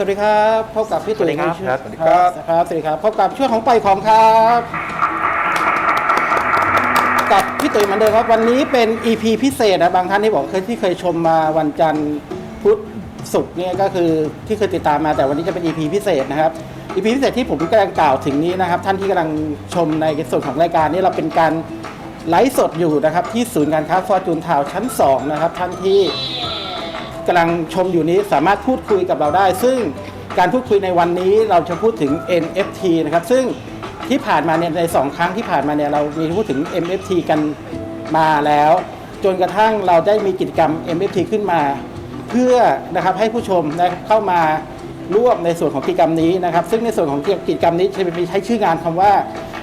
สวัสดีครับพบกับพี่ตุ๋ยสวัสดีครับในช่วงครับสวัสดีครับครับสวัสดีครับพบกับช่วงของปล่อยของครับ กับพี่ตุ๋ยเหมือนเดิมครับวันนี้เป็น EP พิเศษนะบางท่านที่บอกเคยที่เคยชมมาวันจันทร์พุธศุกร์เนี่ยก็คือที่เคยติดตามมาแต่วันนี้จะเป็น EP พิเศษนะครับ EP พิเศษที่ผมกำลังกล่าวถึงนี้นะครับ ท่านที่กำลังชมในส่วนของรายการนี้เราเป็นการไลฟ์สดอยู่นะครับที่ศูนย์การค้าฟอร์จูนทาวชั้น 2 นะครับท่านที่ กำลังชมอยู่นี้สามารถพูดคุยกับเราได้ ซึ่งการพูดคุยในวันนี้เราจะพูดถึง NFT นะครับ ซึ่งที่ผ่านมาเนี่ยในสองครั้งที่ผ่านมาเนี่ยเรามีพูดถึง NFT กันมาแล้ว จนกระทั่งเราได้มีกิจกรรม NFT ขึ้นมา เพื่อนะครับให้ผู้ชมนะเข้ามาร่วมในส่วนของกิจกรรมนี้นะครับ ซึ่งในส่วนของกิจกรรมนี้จะมีใช้ชื่องานคำว่า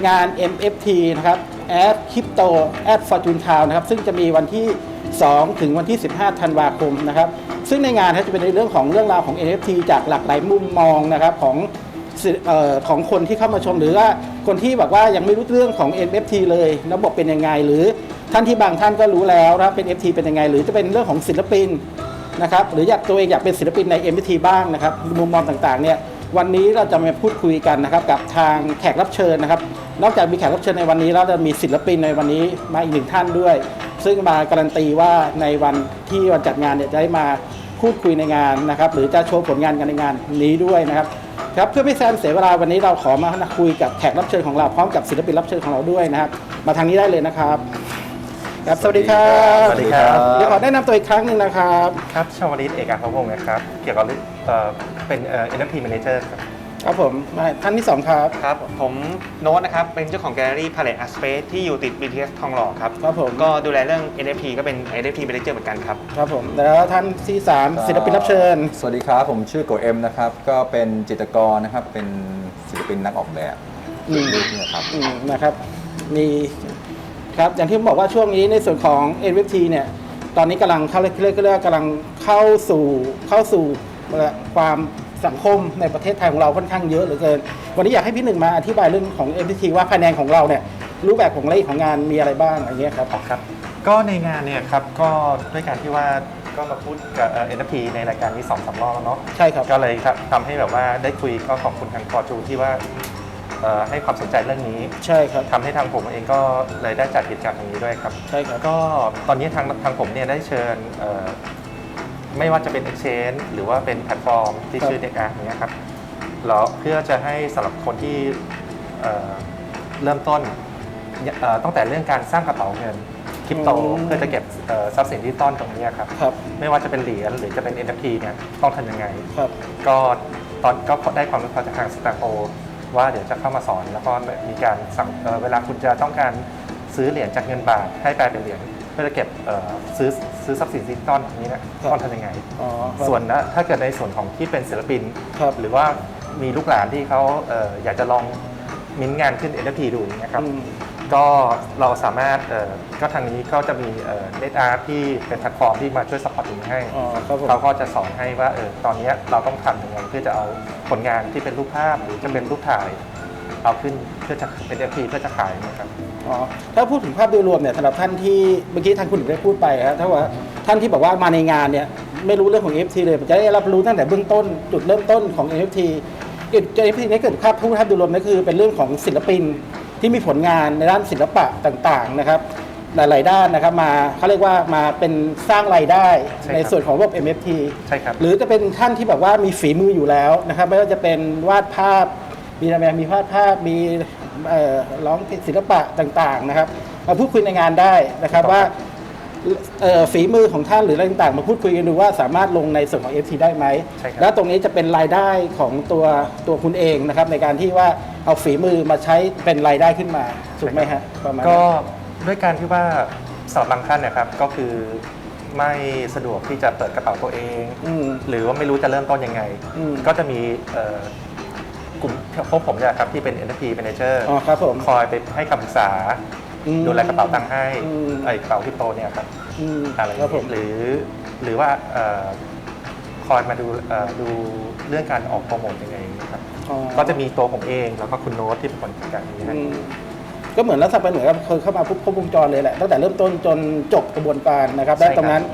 งาน MFT นะครับ at crypto at fortune town นะครับ ซึ่งจะมีวันที่ 2 ถึงวันที่ 15 ธันวาคมนะครับ ซึ่งในงานจะเป็นในเรื่องของเรื่องราวของ NFT จากหลากหลายมุมมองนะครับของออของคนที่เข้ามาชมหรือว่าคนที่แบบว่ายังไม่รู้เรื่องของ NFT เลยระบบเป็นยังไง หรือท่านที่บางท่านก็รู้แล้วนะครับเป็น NFT เป็นยังไง หรือจะเป็นเรื่องของศิลปินนะครับหรืออยากตัวเองอยากเป็นศิลปินใน MT บ้างนะครับมุมมองต่างๆเนี่ยวันนี้เราจะมาพูดคุยกันนะครับกับทางแขกรับเชิญนะครับ นอกจากมีแขกรับเชิญในวันนี้แล้วจะมีศิลปินในวันนี้มาอีกหนึ่งท่านด้วย ซึ่งมาการันตีว่าในวันที่วันจัดงานเนี่ยจะได้มาพูดคุยในงานนะครับ หรือจะโชว์ผลงานกันในงานนี้ด้วยนะครับครับเพื่อไม่แซมเสียเวลาวันนี้เราขอมาคุยกับแขกรับเชิญของเราพร้อมกับศิลปินรับเชิญของเราด้วยนะครับ มาทางนี้ได้เลยนะครับครับสวัสดีครับสวัสดีครับเดี๋ยวขอแนะนำตัวอีกครั้งหนึ่งนะครับ ครับชาวลิตเอกอัครพงศ์นะครับ เกี่ยวกับเรื่องเอ่อเป็นเอ่อ NFT Manager ครับ ครับผมมาท่านที่สองครับ ครับ ผมโน้ตนะครับ เป็นเจ้าของแกลเลอรี่ Palette Art Space ที่อยู่ติด BTS ทองหล่อครับ ครับผม ก็ดูแลเรื่อง NFT ก็เป็น NFT Manager เหมือนกันครับ ครับผม แล้วท่านที่สามครับศิลปินรับเชิญ สวัสดีครับ ผมชื่อโกเอ็มนะครับ ก็เป็นจิตรกรนะครับ เป็นศิลปินนักออกแบบอืมรูปเนี่ยครับ อืมนะครับ มีครับ อย่างที่ผมบอกว่าช่วงนี้ในส่วนของ NFT เนี่ย ตอนนี้กำลังเข้าเรียกเรียกเรียกกำลังเข้าสู่เข้าสู่ความ สังคมในประเทศไทยของเราค่อนข้างเยอะเหลือเกิน วันนี้อยากให้พี่หนึ่งมาอธิบายเรื่องของ NFT ว่าภายในของเราเนี่ยรูปแบบของรายละเอียดของงานมีอะไรบ้างอะไรเงี้ยครับครับ ก็ในงานเนี่ยครับก็ด้วยการที่ว่าก็มาพูดกับเอ่อ NFT ในรายการนี้สองสามรอบแล้วเนาะใช่ครับก็เลยครับทำให้แบบว่าได้คุยก็ขอบคุณทางฟอร์จูที่ว่าเอ่อให้ความสนใจเรื่องนี้ใช่ครับทำให้ทางผมเองก็เลยได้จัดกิจกรรมตรงนี้ด้วยครับใช่ครับก็ตอนนี้ทางทางผมเนี่ยได้เชิญเอ่อ ไม่ว่าจะเป็น Exchange หรือว่าเป็นแพลตฟอร์มที่ครับชื่อ d e c a อย่างเงี้ยครับแล้วเพื่อจะให้สำหรับคนที่เอ่อเริ่มต้นเอ่อตั้งแต่เรื่องการสร้างกระเป๋าเงินคริปโตอืม เพื่อจะเก็บเอ่อทรัพย์สินที่ต้อนตรงนี้ครับ ครับไม่ว่าจะเป็นเหรียญหรือจะเป็น NFT เนี่ยต้องทำยังไง ครับ ก็ตอนก็ได้ความรู้จากทางสตาร์โว่าเดี๋ยวจะเข้ามาสอน แล้วก็มีการสั่งเอ่อเวลาคุณจะต้องการซื้อเหรียญจากเงินบาทให้แปลเป็นเหรียญเพื่อจะเก็บเอ่อซื้อซื้อทรัพย์สินดิจิตอลนี้นะครับ ต้องทำยังไง อ๋อครับส่วนนะถ้าเกิดในส่วนของที่เป็นศิลปิน ครับ หรือว่ามีลูกหลานที่เขาเอ่ออยากจะลองมิ้นท์งานขึ้น NFT ดูอย่างเงี้ยครับ อืม ก็เราสามารถเอ่อก็ทางนี้ก็จะมีเน็ตอาร์ที่เป็นแพลตฟอร์มที่มาช่วยสปอร์ตตรงนี้ให้ อ๋อครับผม เขาก็จะสอนให้ว่าเออตอนเนี้ยเราต้องทำยังไงเพื่อจะเอาผลงานที่เป็นรูปภาพหรือจะเป็นรูปถ่าย เอาขึ้นเพื่อจะเป็น NFT เพื่อจะขายนะครับ อ๋อถ้าพูดถึงภาพโดยรวมเนี่ยสำหรับท่านที่เมื่อกี้ท่านคุณหนึ่งได้พูดไปครับถ้าว่าท่านที่บอกว่ามาในงานเนี่ยไม่รู้เรื่องของ NFT เลยจะได้รับรู้ตั้งแต่เบื้องต้นจุดเริ่มต้นของ NFT NFT นี่เกิดภาพภาพโดยรวมนั่นคือเป็นเรื่องของศิลปินที่มีผลงานในด้านศิลปะต่างๆนะครับหลายๆด้านนะครับมาเขาเรียกว่ามาเป็นสร้างรายได้ใช่ครับ ในส่วนของระบบ NFT ใช่ครับ หรือจะเป็นท่านที่แบบว่ามีฝีมืออยู่แล้วนะครับไม่ว่าจะเป็นวาดภาพ มีอะไรมีวาดภาพมีเอ่อร้องเพลงศิลปะต่างๆนะครับมาพูดคุยในงานได้นะครับถูกต้องว่าเอ่อฝีมือของท่านหรืออะไรต่างๆ มาพูดคุยกันดูว่าสามารถลงในส่วนของ FT ได้ไหมใช่ครับแล้วตรงนี้จะเป็นรายได้ของตัวตัวคุณเองนะครับในการที่ว่าเอาฝีมือมาใช้เป็นรายได้ขึ้นมาถูกไหมฮะประมาณนั้นก็ด้วยการที่ว่าสำหรับบางท่านเนะครับก็คือไม่สะดวกที่จะเปิดกระเป๋าตัวเองอืมหรือว่าไม่รู้จะเริ่มต้นยังไงอืมก็จะมีเอ่อ กลุ่มพวกผมเนี่ยครับที่เป็น NFT Manager อ๋อครับผม คอยไปให้คำปรึกษา อืมดูแลกระเป๋าตังค์ให้อืม ไอ้กระเป๋าคริปโตเนี่ยครับ อืมอะไรอย่างครับผมเงี้ยหรือหรือว่าเอ่อคอยมาดูเอ่อดูเรื่องการออกโปรโมทยังไงนะครับอ๋อ ก็จะมีตัวผมเองแล้วก็คุณโน้ตที่เป็นคนจัดการนี้ให้ อืมก็เหมือนลักษณะเป็นเหมือนกับเคยเข้ามาปุ๊บครบวงจรเลยแหละตั้งแต่เริ่มต้นจนจบกระบวนการนะครับและตรงนั้น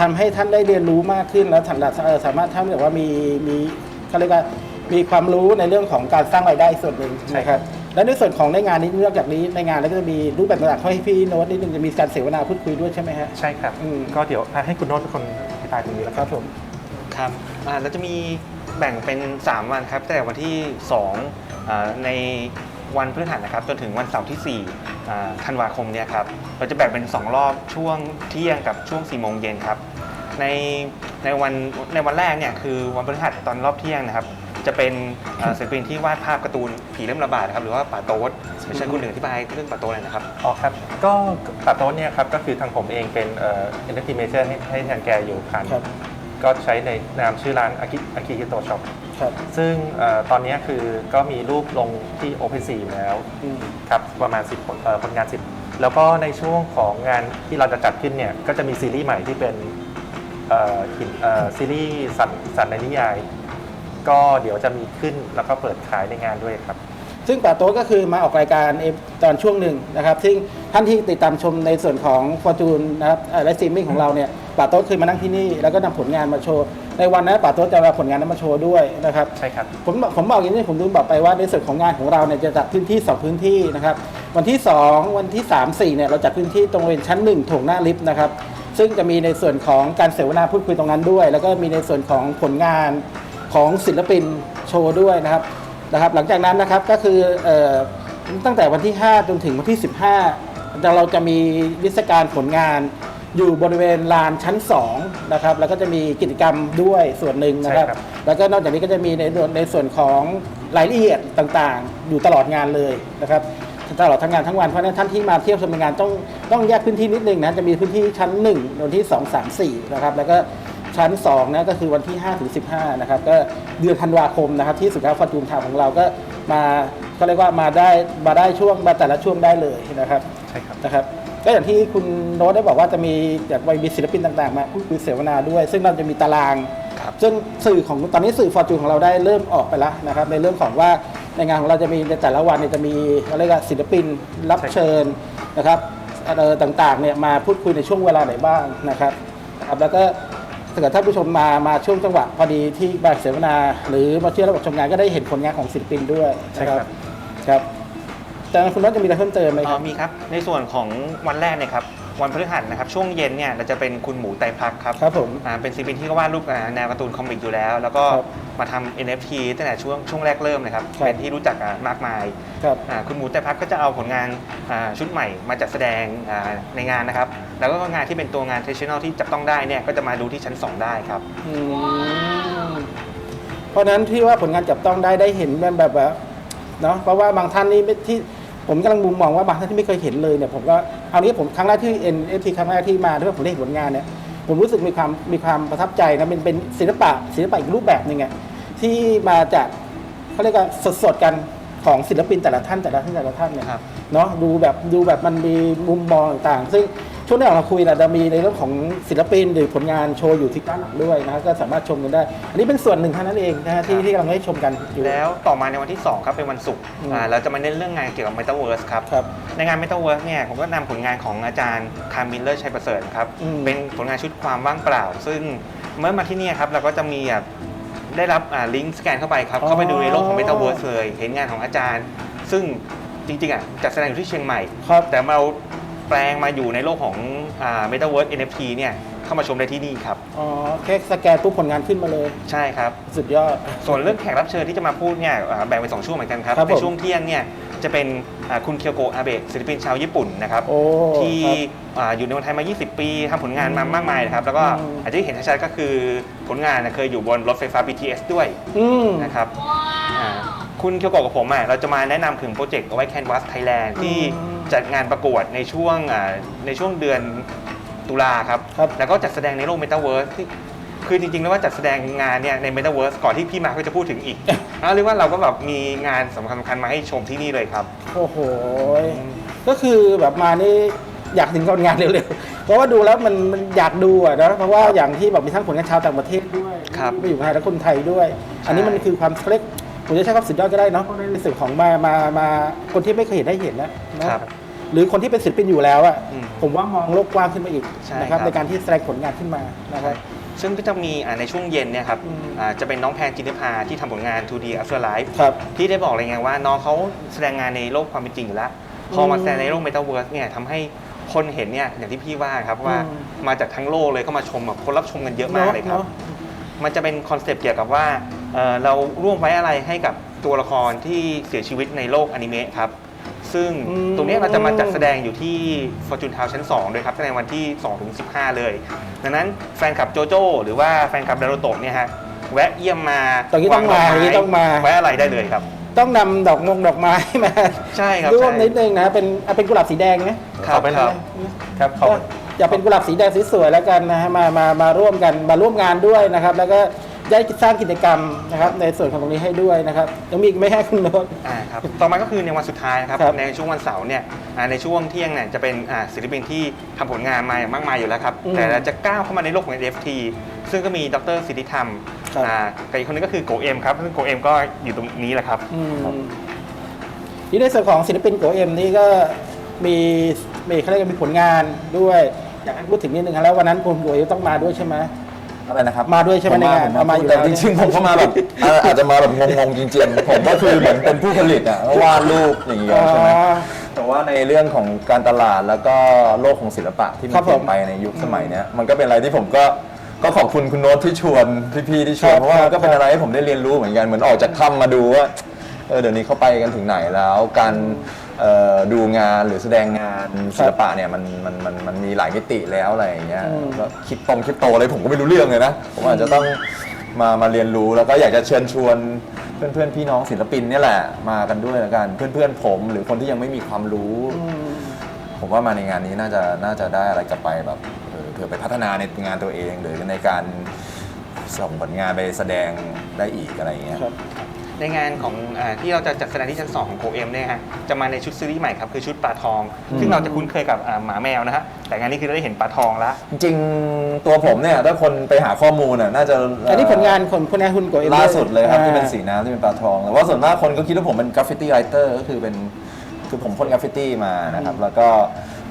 ทำให้ท่านได้เรียนรู้มากขึ้นแล้วสามารถเอ่อสามารถทำแบบว่ามีมีเขเขาเรียกว่า มีความรู้ในเรื่องของการสร้างรายได้ส่วนหนึ่งใช่นะคครัรับบและในส่วนของในงานนี้นอกจากนี้ในงานแล้วก็จะมีรูปแบบต่างๆให้พี่โน้ตนิดนึงจะมีการเสวนาพูดคุยด้วยใช่ไหมฮะใช่ครับอืมก็เดี๋ยวให้คุณโน้ตเป็นคนอธิบายตรงนี้แล้วคครัรับบผมครับอ่าเราจะมีแบ่งเป็น 3 วันครับตั้งแต่วันที่2อ่าในวันพฤหัสนะครับจนถึงวันเสาร์ที่4อ่าธันวาคมเนี่ยครับเราจะแบ่งเป็น 2 รอบช่วงเที่ยงกับช่วง4โมงเย็นครับในในวันในวันแรกเนี่ยคือวันพฤหัสตอนรอบเที่ยงนะครับ จะเป็นอ่าศิลปินที่วาดภาพการ์ตูนผีเล่มระบาดนะครับหรือว่าป่าโต๊ดไม่ใช่คุณหนึ่งอธิบายเรื่องป่าโต๊ดเลยนะครับ อ๋อครับ ก็ปาโต้เนี่ยครับก็คือทางผมเองเป็นเอ่อ NFT Major ให้ให้ทางแกอยู่ผ่านครับก็ใช้ในนามชื่อร้านอากิอากิฮิโตช็อปครับซึ่งเอ่อตอนนี้คือก็มีรูปลงที่ OpenSea อยู่แล้วอืมครับประมาณ 10 ผลเอ่อผลงาน 10 แล้วก็ในช่วงของงานที่เราจะจัดขึ้นเนี่ยก็จะมีซีรีส์ใหม่ที่เป็นเอ่อหินเอ่อซีรีส์สัตว์สัตว์ในนิยาย ก็เดี๋ยวจะมีขึ้นแล้วก็เปิดขายในงานด้วยครับ ซึ่งป่าโต๊ะก็คือมาออกรายการเอฟตอนช่วงหนึ่งนะครับ ซึ่งท่านที่ติดตามชมในส่วนของฟอร์จูนนะครับและซีมิ่งของเราเนี่ยป่าโต๊ะคือมานั่งที่นี่แล้วก็นำผลงานมาโชว์ ในวันนั้นป่าโต๊ะจะเอาผลงานนั้นมาโชว์ด้วยนะครับ ใช่ครับ ผมผมบอกอย่างนี้ผมลืมบอกไปว่าในส่วนของงานของเราเนี่ยจะจัดพื้นที่ 2 พื้นที่นะครับวันที่ 2 วันที่ 3 4เนี่ยเราจัดพื้นที่ตรงบริเวณชั้น1โถงหน้าลิฟต์นะครับซึ่งจะมีในส่วนของการเสวนาพูดคุยตรงนั้นด้วย แล้วก็มีในส่วนของผลงาน ของศิลปินโชว์ด้วยนะครับนะครับ หลังจากนั้นนะครับก็คือเอ่อตั้งแต่วันที่ 5 จนถึงวันที่ 15 เราจะมีวิศการผลงานอยู่บริเวณลานชั้น2นะครับแล้วก็จะมีกิจกรรมด้วยส่วนหนึ่งนะครับใช่ครับแล้วก็นอกจากนี้ก็จะมีในส่วนในส่วนของรายละเอียดต่างๆ อยู่ตลอดงานเลยนะครับตลอดทั้งงานทั้งวันเพราะฉะนั้นท่านที่มาเที่ยวชมงานต้องต้องแยกพื้นที่นิดนึงนะจะมีพื้นที่ชั้น1วันที่ 2 3 4นะครับแล้วก็ ชั้น2นะก็คือวันที่ 5 ถึง 15 นะครับ ก็เดือนธันวาคมนะครับ ที่สุขาฟอร์จูนทาวของเราก็มาก็เรียกว่ามาได้มาได้ช่วงมาแต่ละช่วงได้เลยนะครับใช่ครับนะครับ ก็อย่างที่คุณโน้ตได้บอกว่าจะมีจากวัยมีศิลปินต่างๆ มาพูดคุยเสวนาด้วย ซึ่งเราจะมีตารางครับซึ่งสื่อของตอนนี้สื่อฟอร์จูนของเราได้เริ่มออกไปแล้วนะครับ ในเรื่องของว่าในงานของเราจะมีในแต่ละวันเนี่ยจะมีเขาเรียกว่าศิลปินรับเชิญนะครับเอ่อต่างๆเนี่ยมาพูดคุยในช่วงเวลาไหนบ้างนะครับนะครับแล้วก็ ถ้าเกิดท่านผู้ชมมามาช่วงจังหวะพอดีที่บาเสวนา หรือมาเที่ยวระบบชมงานก็ได้เห็นผลงานของศิลปินด้วยใช่นะคครัรับบครับแต่คุณโน้ตจะมีอะไรเพิ่มเติมไหมคอ๋รัอบมีครับ ในส่วนของวันแรกเนี่ยครับ วันพฤหัสนะครับช่วงเย็นเนี่ยเราจะเป็นคุณหมูไตรพักครับครับผมอ่าเป็นศิลปินที่ก็วาดรูปอ่าแนวการ์ตูนคอมิกอยู่แล้ว แล้วก็ครับมาทำ NFT ตั้งแต่ช่วงช่วงแรกเริ่มเลยครับครับเป็นที่รู้จักอ่ามากมายครับ อ่าคุณหมูไตรพักก็จะเอาผลงานอ่าชุดใหม่มาจัดแสดงอ่าในงานนะครับ แล้วก็งานที่เป็นตัวงาน traditional ที่จับต้องได้เนี่ยก็จะมาดูที่ชั้น 2 ได้ครับ อืมเพราะฉะนั้นที่ว่าผลงานจับต้องได้ได้เห็นแบบแบบว่าเนาะเพราะว่าบางท่านนี่ไม่ที่ ผมกำลังมุมมองว่าบางท่านที่ไม่เคยเห็นเลยเนี่ยผมก็เอานี้ผมครั้งแรกที่ NFT ครั้งแรกที่มาที่ว่าผมได้เห็นผลงานเนี่ยผมรู้สึกมีความมีความประทับใจนะเป็นเป็นศิลปะศิลปะอีกรูปแบบหนึ่งอะที่มาจากเขาเรียกว่าสดๆกันของศิลปินแต่ละท่านแต่ละท่านแต่ละท่านเนี่ยครับเนาะดูแบบดูแบบมันมีมุมมองต่างๆ ซึ่ง ช่วงที่เราคุยนะจะมีในเรื่องของศิลปินหรือผลงานโชว์อยู่ที่ด้านหลังด้วยนะก็สามารถชมกันได้ อันนี้เป็นส่วนหนึ่งเท่านั้นเองนะฮะที่ที่กำลังให้ชมกันอยู่ แล้วต่อมาในวันที่ 2 ครับเป็นวันศุกร์อืมอ่าเราจะมาเน้นเรื่องงานเกี่ยวกับ Metaverse ครับ ครับในงาน Metaverse เนี่ยผมก็นำผลงานของอาจารย์คาร์มิลเลอร์ชัยประเสริฐครับ อืม เป็นผลงานชุดความว่างเปล่า ซึ่งเมื่อมาที่เนี่ยครับเราก็จะมีแบบได้รับอ่าลิงก์สแกนเข้าไปครับ เข้าไปดูในโลกของ Metaverse เลย เห็นงานของอาจารย์ ซึ่งจริงๆอะจัดแสดงอยู่ที่เชียงใหม่ ครับ แต่เรา แปลงมาอยู่ในโลกของอ่า Metaverse NFT เนี่ยเข้ามาชมได้ที่นี่ครับ อ๋อแค่สแกนปุ๊บผลงานขึ้นมาเลย ใช่ครับ สุดยอด ส่วนเรื่องแขกรับเชิญที่จะมาพูดเนี่ยอ่าแบ่งเป็นสองช่วงเหมือนกันครับ ครับผม ในช่วงเที่ยงเนี่ยจะเป็นอ่าคุณเคียวโกะอาเบะศิลปินชาวญี่ปุ่นนะครับ โอ้ที่ครับ อ่าอยู่ในเมืองไทยมา 20 ปีทำผลงานมามากมายนะครับ แล้วก็อืม อาจจะเห็นชัดๆก็คือผลงานน่ะเคยอยู่บนรถไฟฟ้า BTS ด้วยอืม นะครับอ่าคุณเคียวโกะกับผมอะเราจะมาแนะนำถึงโปรเจกต์เอาไว้ Canvas Thailand ที่อืม จัดงานประกวดในช่วงอ่าในช่วงเดือนตุลาครับ ครับแล้วก็จัดแสดงในโลก Metaverse ที่คือจริงๆแล้วว่าจัดแสดงงานเนี่ยใน Metaverse ก่อนที่พี่มาร์คก็จะพูดถึงอีก แล้วเรียกว่าเราก็แบบมีงานสำคัญสำคัญมาให้ชมที่นี่เลยครับ โอ้โหก็คือแบบมานี่อยากถึงผลงานเร็วๆ เพราะว่าดูแล้วมันมันอยากดูอะนะเพราะว่าอย่างที่แบบมีทั้งผลงานชาวต่างประเทศด้วยครับไม่อยู่ไทยและคนไทยด้วย อันนี้มันคือความเคล็ด ผมจะใช้คำสุดยอดก็ได้เนาะเพราะในส่วนของมามามาคนที่ไม่เคยเห็นได้เห็นแล้วเนาะครับหรือคนที่เป็นศิลปินอยู่แล้วอะอืมผมว่ามองโลกกว้างขึ้นมาอีกใช่นะครับ ครับ ในการที่แสดงผลงานขึ้นมานะครับ ซึ่งก็จะมีอ่าในช่วงเย็นเนี่ยครับอืม อ่าจะเป็นน้องแพนจินภาที่ทำผลงาน 2D Afterlife ครับ ที่ได้บอกเลยไงว่าน้องเขาแสดงงานในโลกความเป็นจริงอยู่แล้ว พอมาอืมแสดงในโลก Metaverse เนี่ยทำให้คนเห็นเนี่ยอย่างที่พี่ว่าครับว่าอืม มาจากทั้งโลกเลยเข้ามาชมแบบคนรับชมกันเยอะมากเลยครับเนอะมันจะเป็นคอนเซปต์เกี่ยวกับว่า เอ่อเราร่วมไว้อะไรให้กับตัวละครที่เสียชีวิตในโลกอนิเมะครับ ซึ่งอืม ตรงเนี้ยเราจะมาจัดแสดงอยู่ที่ Fortune Town ชั้น 2 ด้วยครับในวันที่2-15 เลย ดังนั้นแฟนคลับโจโจ้หรือว่าแฟนคลับดารุโตะเนี่ยฮะแวะเยี่ยมมาตรงนี้ต้องมาวดกตรงนี้ต้องมาไว้อะไรได้เลยครับ ต้องนำดอกมงดอกไม้มาใช่ครับร่วมใช่นิดนึงนะเป็นเอาเป็นกุหลาบสีแดงไหมครับเป็นครับครับขอบคุณ อย่าเป็นกุหลาบสีแดงสวยๆแล้วกันนะฮะมามามาร่วมกันมาร่วมงานด้วยนะครับ แล้วก็ ได้สร้างกิจกรรมนะครับในส่วนของตรงนี้ให้ด้วยนะครับยังมีอีกไหม่ให้คุณโน้ต อ่าครับต่อมาก็คือในวันสุดท้ายนะครับ ครับในช่วงวันเสาร์เนี่ยอ่าในช่วงเที่ยงเนี่ยจะเป็นอ่าศิลปินที่ทำผลงานมาอย่างมากมายอยู่แล้วครับ อืมแต่เราจะก้าวเข้ามาในโลกของ NFT ซึ่งก็มีดรสิทธิธรรมครับ อ่ากับอีกคนนึงก็คือโกเอ็มครับ ซึ่งโกเอ็มก็อยู่ตรงนี้แหละครับ อืมที่ในส่วนของศิลปินโกเอ็มนี่ก็มีมีเขาเรียกว่ามีผลงานด้วย อยากให้พูดถึงนิดนึงครับแล้ววันนั้นคุณโกเอ็มต้องมาด้วยใช่ไหม อะไรนะครับมาด้วยใช่ไหมผในงานผมเอามาอยู่แต่แล้ว จริงๆผมก็มาแบบเอ่ออาจจะมาแบบงงๆจริงๆผมก็คือเหมือนเป็นผู้ผลิตอะวาดรูปอย่างเงี้ยอ๋อใช่ไหมแต่ว่าในเรื่องของการตลาดแล้วก็โลกของศิลปะที่มัครันบเปลี่ยผมนไปในยุคสมัยเนี้ยมันก็เป็นอะไรที่ผมก็ก็ขอบคุณคุณโน้ตที่ชวนพี่ๆที่ชวนครับ เพราะว่าครับก็เป็นอะไรให้ผมได้เรียนรู้เหมือนกันเหมือนออกจากถ้ำมาดูว่าเออเดี๋ยวนี้เขาไปกันถึงไหนแล้ว การเอ่อ ดูงานหรือแสดงงานศิลปะเนี่ยมันมันมันมันมีหลายมิติแล้วอะไรอย่างเงี้ยอืมก็คลิปตรงคลิปโตอะไรผมก็ไม่รู้เรื่องเลยนะ ผมอาจจะต้องมามาเรียนรู้แล้วก็อยากจะเชิญชวนเพื่อนเพื่อนๆพี่น้องศิลปินเนี่ยแหละมากันด้วยแล้วกันเพื่อนเพื่อนๆผม หรือคนที่ยังไม่มีความรู้อืมผมว่ามาในงานนี้น่าจะน่าจะได้อะไรกลับไปแบบเออเผื่อไปพัฒนาในงานตัวเองหรือในการส่งผลงานไปแสดงได้อีกอะไรอย่างเงี้ยครับ ในงานของอาที่เราจะจัดแสดงที่ชั้น 2 ของโกเอ็มเนี่ยฮะจะมาในชุดซีรีส์ใหม่ครับคือชุดปลาทองอืมซึ่งเราจะคุ้นเคยกับอ่าหมาแมวนะฮะแต่งานนี้คือเราได้เห็นปลาทองแล้วจริงๆตัวผมเนี่ยถ้าคนไปหาข้อมูลน่ะน่าจะอันนี้ผลงานของผลงานคุณโกเอ็มล่าสุดเลยครับ ที่เป็นอ่าสีน้ำที่เป็นปลาทองแต่ว่าส่วนมากคนก็คิดว่าผมเป็นกราฟฟิตี้ไรเตอร์ก็คือเป็นคือผมพ่นกราฟฟิตี้มานะครับแล้วก็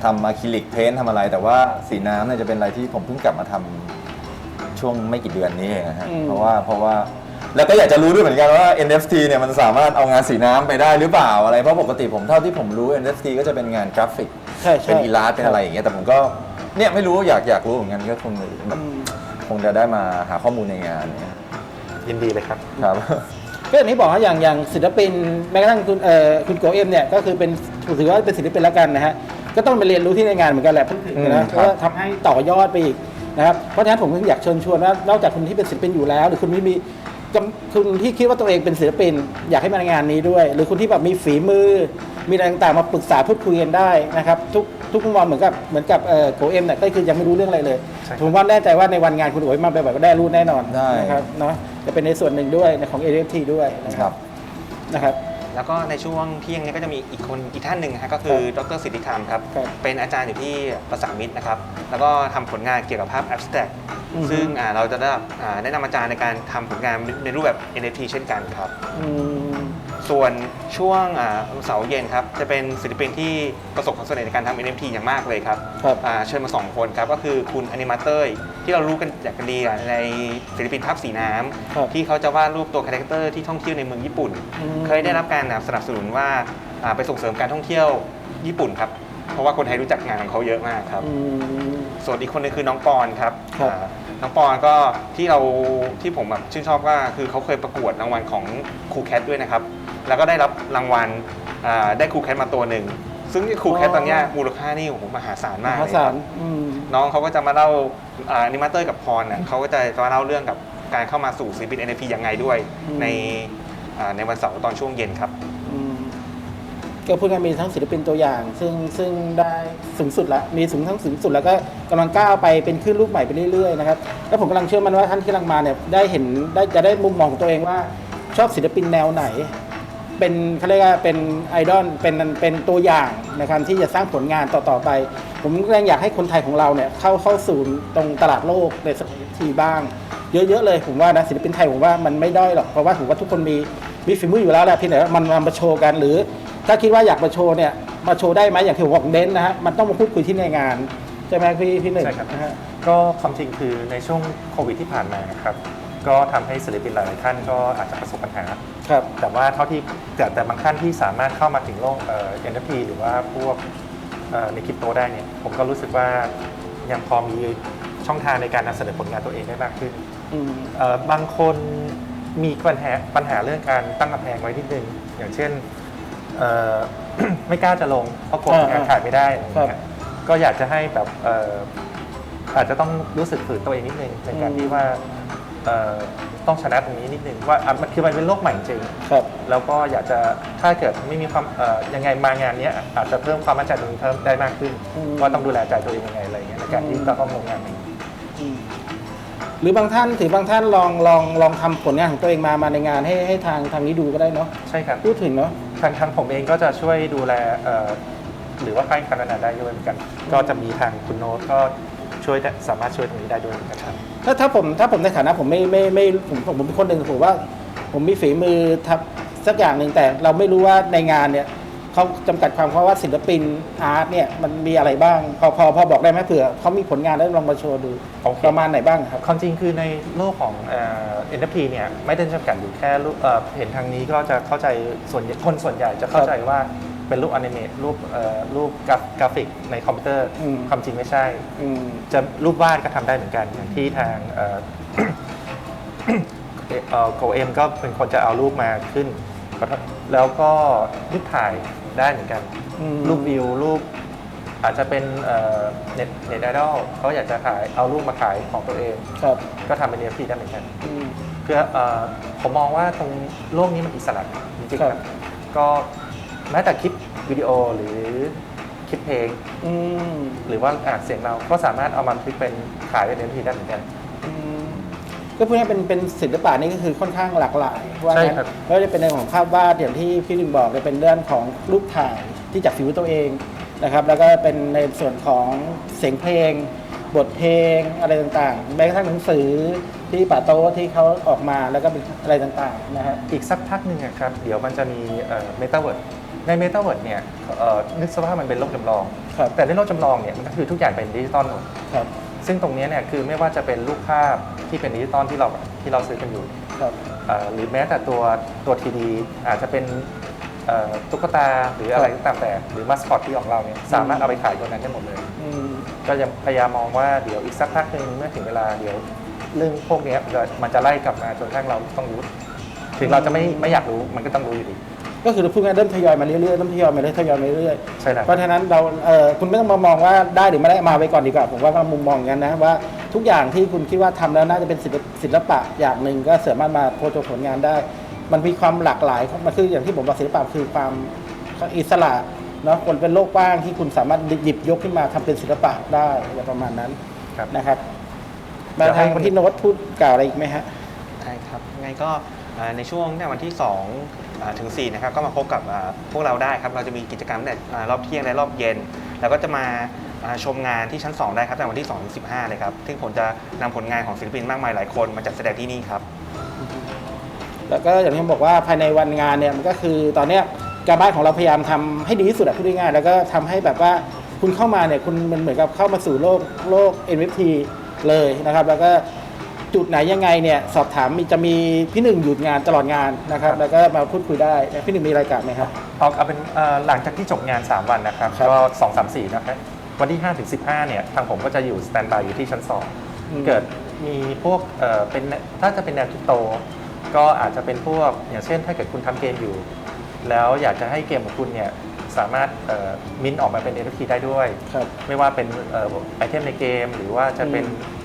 ทำอะคริลิกเพ้นท์ทำอะไร แต่ว่าสีน้ำเนี่ยจะเป็นอะไรที่ผมเพิ่งกลับมาทำช่วงไม่กี่เดือนนี้เองนะฮะอืมเพราะว่าเพราะว่า แล้วก็อยากจะรู้ด้วยเหมือนกันว่า NFT เนี่ยมันสามารถเอางานสีน้ำไปได้หรือเปล่าอะไร เพราะปกติผมเท่าที่ผมรู้ NFT ก็จะเป็นงานกราฟิก ใช่ใช่ เป็นอีลาสเป็นอะไรอย่างเงี้ย แต่ผมก็เนี่ยไม่รู้อยากอยากรู้เหมือนกันก็คงแบบอืมคงจะได้มาหาข้อมูลในงานเนี่ยยินดีเลยครับ ครับ ก็อย่างที่บอกว่าอย่างอย่างศิลปินแม้กระทั่งคุณเอ่อคุณโกเอ็มเนี่ยก็คือเป็นถือว่าเป็นศิลปินแล้วกันนะฮะก็ต้องไปเรียนรู้ที่ในงานเหมือนกันแหละเพิ่งถึงอืมนะครับ เพราะว่าทำให้ต่อยอดไปอีกนะครับเพราะฉะนั้นผมก็อยากเชิญชวนว่านอกจากคุณที่เป็นศิลปินอยู่แล้ว หรือคุณที่มี จำคุณที่คิดว่าตัวเองเป็นศิลปิน อยากให้มาในงานนี้ด้วย หรือคุณที่แบบมีฝีมือ มีอะไรต่างๆมาปรึกษาพูดคุยกันได้นะครับ ทุกทุกมุมมองเหมือนกับเหมือนกับเอ่อโกเอ็มเนี่ยก็คือยังไม่รู้เรื่องอะไรเลย ใช่ครับผมว่าแน่ใจว่าในวันงานคุณโอ๋ยมาแบบๆก็ได้รู้แน่นอนได้ นะครับเนาะจะเป็นในส่วนหนึ่งด้วยในของ NFT ด้วยนะคครัรับบนะครับ แล้วก็ในช่วงเที่ยงเนี้ก็จะมีอีกคนอีกท่านหนึ่งฮะก็คือดรสิทธิธรรมครับ ครับเป็นอาจารย์อยู่ที่ประสานมิตรนะครับ แล้วก็ทำผลงานเกี่ยวกับภาพ abstract อือฮึ ซึ่งอ่าเราจะได้รับอ่าแนะนำอาจารย์ในการทำผลงานในรูปแบบ NFT เช่นกันครับ อืม ส่วนช่วงอ่าเสาร์เย็นครับ จะเป็นศิลปินที่ประสบความสำเร็จในการทำ NFT อย่างมากเลยครับครับอ่าเชิญมา 2 คนครับ ก็คือคุณอนิมาเตอร์ที่เรารู้กันจากกันดีอะในศิลปินภาพสีน้ำครับที่เขาจะวาดรูปตัวคาแรคเตอร์ที่ท่องเที่ยวในเมืองญี่ปุ่นอืมเคยได้รับการสนับสนุนว่าอ่าไปส่งเสริมการท่องเที่ยวญี่ปุ่นครับ เพราะว่าคนไทยรู้จักงานของเขาเยอะมากครับ อืม ส่วนอีกคนหนึงคือน้องปอนครับครับอ่าน้องปอนก็ที่เราที่ผมแบบชื่นชอบว่าคือเขาเคยประกวดรางวัลของครูแคทด้วยนะครับ แล้วก็ได้รับรางวัลอ่าได้ครูแคทมาตัวหนึ่ง ซึ่งครูแคทตอนเนี้ยมูลค่านี่โอ้โหมหาศาลมมากหาเลยคศารัลบอืม น้องเขาก็จะมาเล่าอ่านิมาเตอร์กับพรน่ะเขาก็จะมาเล่าเรื่องกับการเข้ามาสู่ศิลปิน NFT ยังไงด้วย อืม ในอ่าในวันเสาร์ตอนช่วงเย็นครับ อืมก็พูดง่ายๆมีทั้งศิลปินตัวอย่าง ซึ่งซึ่งได้สูงสุดละมีสูงทั้งสูงสุดแล้วก็กำลังก้าวไปเป็นขึ้นรูปใหม่ไปเรื่อยๆนะครับแล้วผมกำลังเชื่อมันว่าท่านที่กำลังมาเนี่ยได้เห็นได้จะได้มุมมองของตัวเองว่าชอบศิลปินแนวไหน เป็นเขาเรียกว่าเป็นไอดอลเป็นเป็นตัวอย่างในการที่จะสร้างผลงานต่อๆไป ผมก็ยังอยากให้คนไทยของเราเนี่ยเข้าเข้าสู่ตรงตลาดโลกในสมัยทีบ้าง เยอะๆเลยผมว่านะศิลปินไทยผมว่ามันไม่ด้อยหรอกเพราะว่าผมว่าทุกคนมีมีฝีมืออยู่แล้วแหละเพียงแต่ว่ามันมาโชว์กันหรือ ถ้าคิดว่าอยากมาโชว์เนี่ยมาโชว์ได้ไหมอย่างที่ผมบอกเน้นนะฮะมันต้องมาพูดคุยที่ในงานใช่ไหมพี่พี่หนึ่งใช่ครับนะฮะ ก็ความจริงคือในช่วงโควิดที่ผ่านมาครับ ก็ทำให้ศิลปินหลายๆท่านก็อาจจะประสบปัญหา ครับ แต่ว่าเท่าที่แต่แต่บางท่านที่สามารถเข้ามาถึงโลกเอ่อ NFT หรือว่าพวกเอ่อในคริปโตได้เนี่ยผมก็รู้สึกว่ายังพอมีช่องทางในการนำเสนอผลงานตัวเองได้มากขึ้นอืม เอ่อบางคนมีปัญหาปัญหาเรื่องการตั้งกำแพงไว้นิดนึงอย่างเช่นเอ่อ ไม่กล้าจะลงเพราะกลัวผลงานขายไม่ได้อะไรอย่างเงี้ยก็อยากจะให้แบบเอ่ออาจจะต้องรู้สึกฝืนตัวเองนิดนึงในการที่ว่า เอ่อต้องชนะตรงนี้นิดนึงว่าอะมันคือมันเป็นโลกใหม่จริง ครับ แล้วก็อยากจะถ้าเกิดไม่มีความเอ่อยังไงมางานเนี้ยอาจจะเพิ่มความมั่นใจตรงนี้เพิ่มได้มากขึ้นอืม ว่าต้องดูแลใจตัวเองยังไงอะไรอย่างเงี้ยในการที่อืมต้องลงงานนี้อืมหรือบางท่านถือบางท่านลองลองลองทำผลงานของตัวเองมามาในงานให้ให้ทางทางนี้ดูก็ได้เนาะใช่ครับ พูดถึงเนาะ ทางทางผมเองก็จะช่วยดูแลเอ่อหรือว่าให้คำแนะนำได้ด้วยเหมือนกัน ก็จะมีทางคุณโน้ตก็ ช่วยได้สามารถช่วยตรงนี้ได้ด้วยเหมือนกันครับ ถ้าถ้าผมถ้าผมในฐานะผมไม่ไม่ไม่ผมผมผมเป็นคนหนึ่งผมว่า ผมมีฝีมือทำสักอย่างหนึ่งแต่เราไม่รู้ว่าในงานเนี่ยเขาจำกัดความเพราะว่าศิลปินอาร์ตเนี่ยมันมีอะไรบ้าง พอพอพอบอกได้ไหมเผื่อเขามีผลงานแล้วลองมาโชว์ดูโอเค ประมาณไหนบ้างครับ ความจริงคือในโลกของเอ่อ NFT เนี่ยไม่ได้จำกัดอยู่แค่รูปเอ่อเห็นทางนี้ก็จะเข้าใจส่วนใหญ่คนส่วนใหญ่จะเข้าใจว่า เป็นรูปอนิเมตรูปเอ่อรูปกราฟกราฟิกในคอมพิวเตอร์อืม ความจริงไม่ใช่ อืม จะรูปวาดก็ทำได้เหมือนกันอย่างที่ทางเอ่อโกเอ็มก็เป็นคนจะเอารูปมาขึ้น แล้วก็รูปถ่ายได้เหมือนกัน อืม รูปวิวรูป อาจจะเป็นเน็ตเน็ตไอดอลเขาอยากจะขายเอารูปมาขายของตัวเอง ครับก็ทำเป็น NFT ได้เหมือนกัน อืม เพื่อเอ่อผมมองว่าตรงโลกนี้มันอิสระจริงๆครัครับ บ ก็แม้แต่คลิป วิดีโอหรือคลิปเพลง อืมหรือว่าอ่านเสียงเราก็สามารถเอามาคลิปเป็นขายเป็น NFT ได้เหมือนกัน อืมก็พูดง่ายๆเป็นเป็นศิลปะนี่ก็คือค่อนข้างหลากหลายว่าใช่งั้นครับ ไม่ว่าจะเป็นในของภาพวาดอย่างที่พี่ลิงบอกจะเป็นเรื่องของรูปถ่ายที่จากฝีมือตัวเองนะครับ แล้วก็เป็นในส่วนของเสียงเพลง บทเพลงอะไรต่างๆแม้กระทั่งหนังสือที่ป่าโต๊ะที่เขาออกมาแล้วก็เป็นอะไรต่างๆนะฮะ อีกสักพักหนึ่งอะครับ เดี๋ยวมันจะมีเมตาเวิร์ด ในเมตาเวิร์ดเนี่ยเอ่อนึกซะว่ามันเป็นโลกจำลอง ครับ แต่ในโลกจำลองเนี่ยมันก็คือทุกอย่างเป็นดิจิตอลหมด ครับ ซึ่งตรงเนี้ยเนี่ยคือไม่ว่าจะเป็นรูปภาพที่เป็นดิจิตอลที่เราที่เราซื้อกันอยู่ครับ เอ่อหรือแม้แต่ตัวตัวทีดีอาจจะเป็นเอ่อตุ๊กตาหรืออะไรก็ตามแต่ หรือมาสคอตที่ของเราเนี่ยสามารถเอาไปขายตรงนั้นได้หมดเลย อืม ก็ยังพยายามมองว่าเดี๋ยวอีกสักพักหนึ่งเมื่อถึงเวลาเดี๋ยวเรื่องพวกเนี้ยมันจะมันจะไล่กลับมาจนกระทั่งเราต้องรู้ ถึงเราจะไม่ไม่อยากรู้มันก็ต้องรู้อยู่ดี ก็คือพูดง่ายๆเริ่มทยอยมาเรื่อยๆเริ่มทยอยมาเรื่อยๆทยอยมาเรื่อยๆใช่แล้วเพราะฉะนั้นเราเออคุณไม่ต้องมามองว่าได้หรือไม่ได้มาไว้ก่อนดีกว่า ผมว่าก็มุมมองอย่างนั้นนะว่าทุกอย่างที่คุณคิดว่าทำแล้วน่าจะเป็นศิลปศิลปะอย่างหนึ่งก็สามารถมาโพสต์ผลงานได้ มันมีความหลากหลายมันคืออย่างที่ผมบอกศิลปะคือความอิสระเนาะคนเป็นโลกกว้างที่คุณสามารถหยิบยกขึ้นมาทำเป็นศิลปะได้อะไรประมาณนั้นครับ นะครับเดี๋มายวให้ทางพี่โน้ตพูดกล่าวอะไรอีกไหมฮะ ใช่ครับยังไงก็อ่าในช่วงในวันที่2อ่า ถึง4นะครับก็มาพบกับพวกเราได้ครับ เราจะมีกิจกรรมตั้งแต่รอบเที่ยงและรอบเย็น แล้วก็จะมาชมงานที่ชั้น 2 ได้ครับในวันที่2ถึง15 เลยครับซึ่งผมจะนำผลงานของศิลปินมากมายหลายคนมาจัดแสดงที่นี่ครับ แล้วก็อย่างที่ผมบอกว่าภายในวันงานเนี่ยมันก็คือตอนเนี้ยการบ้านของเราพยายามทำให้ดีที่สุดอะพูดง่ายๆแล้วก็ทำให้แบบว่าคุณเข้ามาเนี่ยคุณมันเหมือนกับเข้ามาสู่โลกโลก NFT เลยนะครับ แล้วก็ จุดไหนยังไงเนี่ยสอบถามมีจะมีพี่หนึ่งหยุดงานตลอดงานนะครับ แล้วก็มาพูดคุยได้พี่หนึ่งมีรายการไหมครับ เอาเอาเป็นเอ่อหลังจากที่จบงาน 3 วันนะครับ ครับก็2 3 4นะครับวันที่5ถึง15เนี่ยทางผมก็จะอยู่สแตนบายอยู่ที่ชั้น อืม2 เกิดมีพวกเอ่อเป็นถ้าจะเป็นแนวคริปโต ก็อาจจะเป็นพวกอย่างเช่นถ้าเกิดคุณทำเกมอยู่ แล้วอยากจะให้เกมของคุณเนี่ยสามารถมินออกมาเป็น NFT ได้ด้วย ครับ ไม่ว่าเป็นเอ่อไอเทมในเกม หรือว่าจะเป็นอืมเอ่อ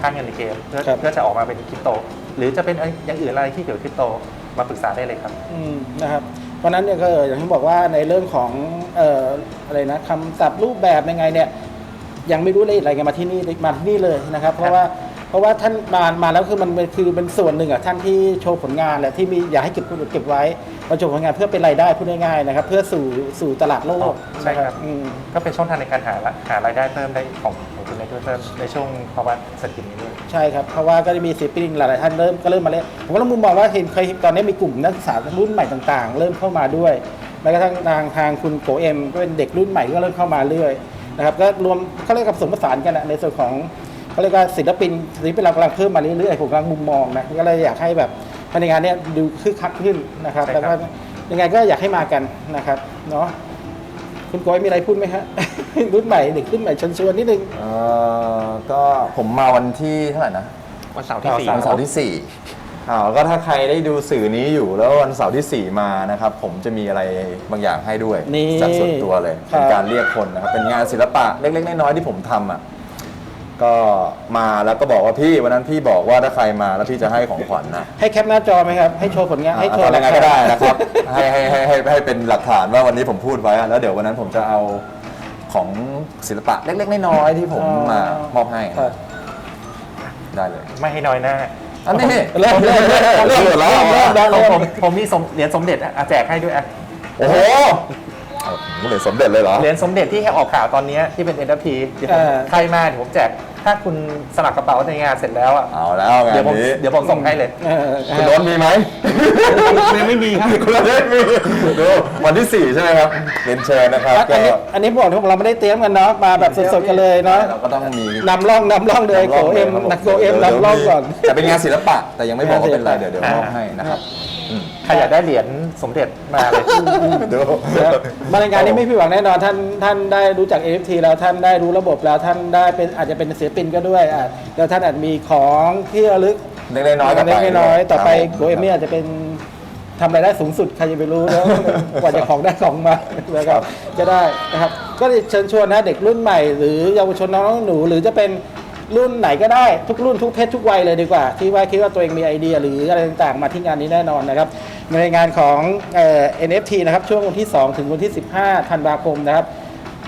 ค่าเงินในเกม เพื่อครับ เพื่อจะออกมาเป็นคริปโต หรือจะเป็นอย่างอื่นอะไรที่เกี่ยวกับคริปโตมาปรึกษาได้เลยครับ อืมนะครับเพราะฉะนั้นเนี่ยก็อย่างที่บอกว่าในเรื่องของเอ่ออะไรนะคำศัพท์รูปแบบยังไงเนี่ยยังไม่รู้รายละเอียดอะไรกันมาที่นี่มาที่นี่เลยนะครับ เพราะว่า เพราะว่าท่านมามาแล้วคือมันเป็นคือเป็นส่วนหนึ่งอะท่านที่โชว์ผลงานแหละที่มีอยากให้เก็บเก็บไว้มาโชว์ผลงานเพื่อเป็นรายได้พูดง่ายๆนะครับ เพื่อสู่สู่ตลาดโลกใช่ครับอืมก็เป็นช่องทางในการหาละหารายได้เพิ่มได้ของของคุณได้ด้วยเพิ่มในช่วงภาวะเศรษฐกิจนี้ด้วยใช่ครับเพราะว่าก็จะมีศิลปินหลายๆท่านเริ่มก็เริ่มมาเล่นผมก็ต้องมุมมองว่าเห็นเคยตอนนี้มีกลุ่มนักศึกษารุ่นใหม่ต่างๆ เริ่มเข้ามาด้วยแม้กระทั่งทางทางคุณโกเอ็มก็เป็นเด็กรุ่นใหม่ก็เริ่มเข้ามาเรื่อยนะครับก็รวมเขาเรียกกับผสมผสานกันอะในส่วนของ เขาเรียกว่าศิลปินศิลปินเรากำลังเพิ่มมาเรื่อยๆผมกำลังมุมมองนะก็เลยอยากให้แบบภายในงานเนี้ยดูคึกคักขึ้นนะครับใช่แล้วคก็รับยังไงก็อยากให้มากันนะครับเนาะคุณโก้อยมีอะไรพูดไหมฮะ รุ่นใหม่เด็กรุ่นใหม่ชวนชวนนิดนึง เอ่อก็ผมมาวันที่เท่าไหร่นะวันเสาร์ที่สี่วันเสาร์ที่สี่อ้าวแล้วก็ถ้าใครได้ดูสื่อนี้อยู่แล้ววันเสาร์ที่สี่มานะครับผมจะมีอะไรบางอย่างให้ด้วยนี่จากส่วนตัวเลย ครับ เป็นการเรียกคนนะครับเป็นงานศิลปะเล็กๆน้อยๆที่ผมทำอะ ก็มาแล้วก็บอกว่าพี่วันนั้นพี่บอกว่าถ้าใครมาแล้วพี่จะให้ของขวัญนะให้แคปหน้าจอไหมครับ ให้โชว์ผลงานให้โชว์อะไรหลักก็ฐานได้นะครับ ให้ให้ให้ให้ให้เป็นหลักฐานว่าวันนี้ผมพูดไว้อะแล้วเดี๋ยววันนั้นผมจะเอาของศิลปะเล็ก ๆ น้อยๆที่ผมมามอบให้ครับได้เลย ไม่ให้น้อยหน้าอันนี้เริ่มเริ่มเริ่มเริ่มแล้วเริ่มเหรอเริ่มผมผมผมมีสมเหรียญสมเด็จอะอะแจกให้ด้วยอะโอ้โห เอาเหรียญสมเด็จเลยเหรอ เหรียญสมเด็จที่ให้ออกข่าวตอนเนี้ยที่เป็น NFT เดี๋ยวผมเออ ใครมาเดี๋ยวผมแจก ถ้าคุณสลักกระเป๋าในงานเสร็จแล้วอะ เอาแล้วงาเดี๋ยวนผมนี้เดี๋ยวผมส่งให้เลย เออคุณโน้นมีไหมยังไม่มีครับ คุณโน้นไม่มีดูวันที่สี่ใช่ไหมครับเรียนเชิญนะครับอันนี้อันนี้บอกที่เราไม่ได้เตรียมกันเนาะมาแบบสดๆกันเลยเนาะเราก็ต้องมีนำร่องนำร่องเลยโกเอ็มนักโกเอ็มนำร่องก่อน แต่เป็นงานศิลปะแต่ยังไม่บอกว่าเป็นอะไรงานศิลปะเดี๋ยวเดี๋ยวมอบให้นะครับอืม ใครอยากได้เหรียญสมเด็จมาเลยดูนะครับมารายงานนี้ไม่ผิดหวังแน่นอนท่านท่านได้รู้จัก NFT แล้วท่านได้รู้ระบบแล้วท่านได้เป็นอาจจะเป็นศิลปินก็ด้วยอะแล้วท่านอาจมีของที่ระลึกเล็กๆน้อยๆกันไปเล็กๆน้อยๆต่อไปครับผมโกเอ็มนี่อาจจะเป็นทำรายได้สูงสุดใครจะไปรู้แล้วกว่าจะของได้ของมานะครับจะได้นะครับ ก็เชิญชวนนะเด็กรุ่นใหม่ หรือเยาวชนน้องๆหนู หรือจะเป็น รุ่นไหนก็ได้ทุกรุ่นทุกเพศทุกวัยเลยดีกว่า ที่ว่าคิดว่าตัวเองมีไอเดีย หรืออะไรต่างๆมาที่งานนี้แน่นอนนะครับ ในงานของเอ่อ NFT นะครับช่วงวันที่ 2 ถึงวันที่ 15ธันวาคมนะครับ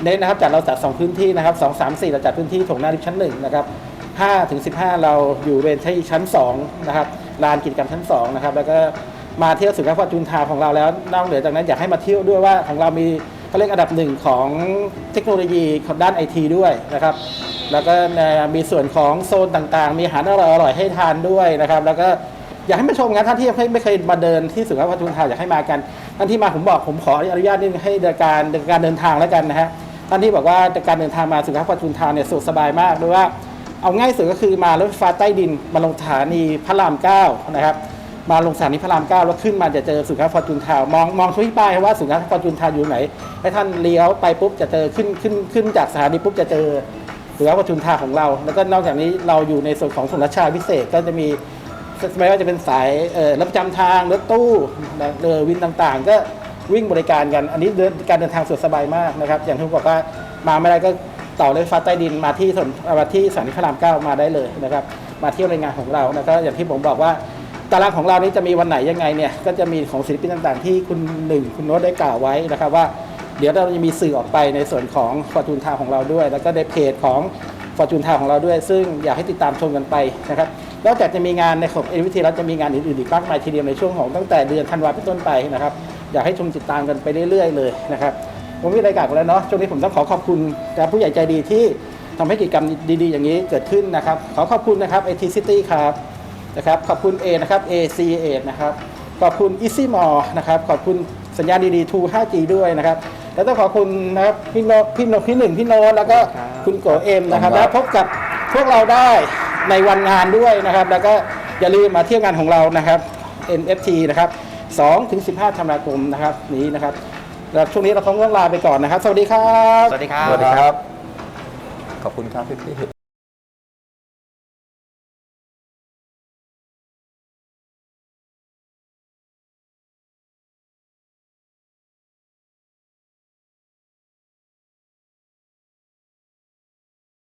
เน้นนะครับจัดเราจัด 2 พื้นที่นะครับ2 3 4 เราจัดพื้นที่ถงหน้าลิฟชั้น1นะครับ5ถึง15 เราอยู่เวนที่ชั้น2นะครับลานกิจกรรมชั้น2นะครับแล้วก็มาเที่ยวสุขภาพจุนทาของเราแล้วนอกเหนือจากนั้นอยากให้มาเที่ยวด้วยว่าของเรามี เขาเรียกอันดับหนึ่งของเทคโนโลยีของด้านไอทีด้วยนะครับ แล้วก็มีส่วนของโซนต่างๆ มีอาหารอร่อยๆให้ทานด้วยนะครับ แล้วก็อยากให้มาชมงานท่านที่ไม่เคยมาเดินที่สุขาพจุนทาอยากให้มากันท่านที่มาผมบอกผมขออนุญาตนิดนึงให้เดินการเดินการเดินทางแล้วกันนะฮะท่านที่บอกว่าการเดินทางมาสุขาพปทุมธานีเนี่ยสะดวกสบายมากด้วยว่าเอาง่ายสุดก็คือมารถไฟฟ้าใต้ดินมาลงสถานีพระรามเก้านะครับ มาลงสถานีพระรามเก้าแล้วขึ้นมาจะเจอสุขภาฟอร์จูนทาว์มองมองที่ป้ายว่าสุขภาฟอร์จูนทาว์อยู่ไหนให้ท่านเลี้ยวไปปุ๊บจะเจอขึ้นขึ้นขึ้นจากสถานีปุ๊บจะเจอสุขภาฟอร์จูนทาว์ของเรา แล้วก็นอกจากนี้เราอยู่ในส่วนของถนรัชชาพิเศษก็จะมีไม่ว่าจะเป็นสายเอ่อรับประจำทางรถตู้เรือวินต่างๆ ก็วิ่งบริการกัน อันนี้เดินการเดินทางสะดวกสบายมากนะครับ อย่างที่ผมบอกว่ามาไม่ได้ก็ต่อรถไฟฟ้าใต้ดินมาที่ถนนมาที่สถานีพระรามเก้ามาได้เลยนะครับ มาเที่ยวรายงานของเราแล้วก็อย่างที่ผมบอกว่า ตารางของเรานี้จะมีวันไหนยังไงเนี่ยก็จะมีของศิลปินต่างๆ ที่คุณหนึ่งคุณโน้ตได้กล่าวไว้นะครับว่า เดี๋ยวเราจะมีสื่อออกไปในส่วนของฟอร์จูนทาของเราด้วย แล้วก็ในเพจของฟอร์จูนทาของเราด้วย ซึ่งอยากให้ติดตามชมกันไปนะครับนอกจากจะมีงานในของเอ็นวิทีแล้วจะมีงานอื่นๆอีกมากมายทีเดียวในช่วงของตั้งแต่เดือนธันวาคมเป็นต้นไปนะครับอยากให้ชมติดตามกันไปเรื่อยๆ เลยนะครับผมมีรายการกันแล้วเนาะช่วงนี้ผมต้องขอขอบคุณนะครับผู้ใหญ่ใจดีที่ทำให้กิจกรรมดีๆ อย่างนี้เกิดขึ้นนะครับขอขอบคุณนะครับ AT City ครับ นะครับขอบคุณ A นะครับ AC 8นะครับขอบคุณ Easy m o r นะครับขอบคุณสัญญาณดีๆ True 5G ด้วยนะครับแล้วต้องขอบคุณนะครับพี่โนพี่โนพี่หนึ่งพี่โนตแล้วก็คุณโกเอ็มนะครับขอบคุณครับแล้วพบกับพวกเราได้ในวันงานด้วยนะครับ แล้วก็อย่าลืมมาเที่ยวงานของเรานะครับ NFT นะครับ2ถึง15ธันวาคมนะครับนี้นะครับแล้วช่วงนี้เราต้องลาไปก่อนนะครับ สวัสดีครับ สวัสดีครับ สวัสดีครับ ขอบคุณครับพี่พี่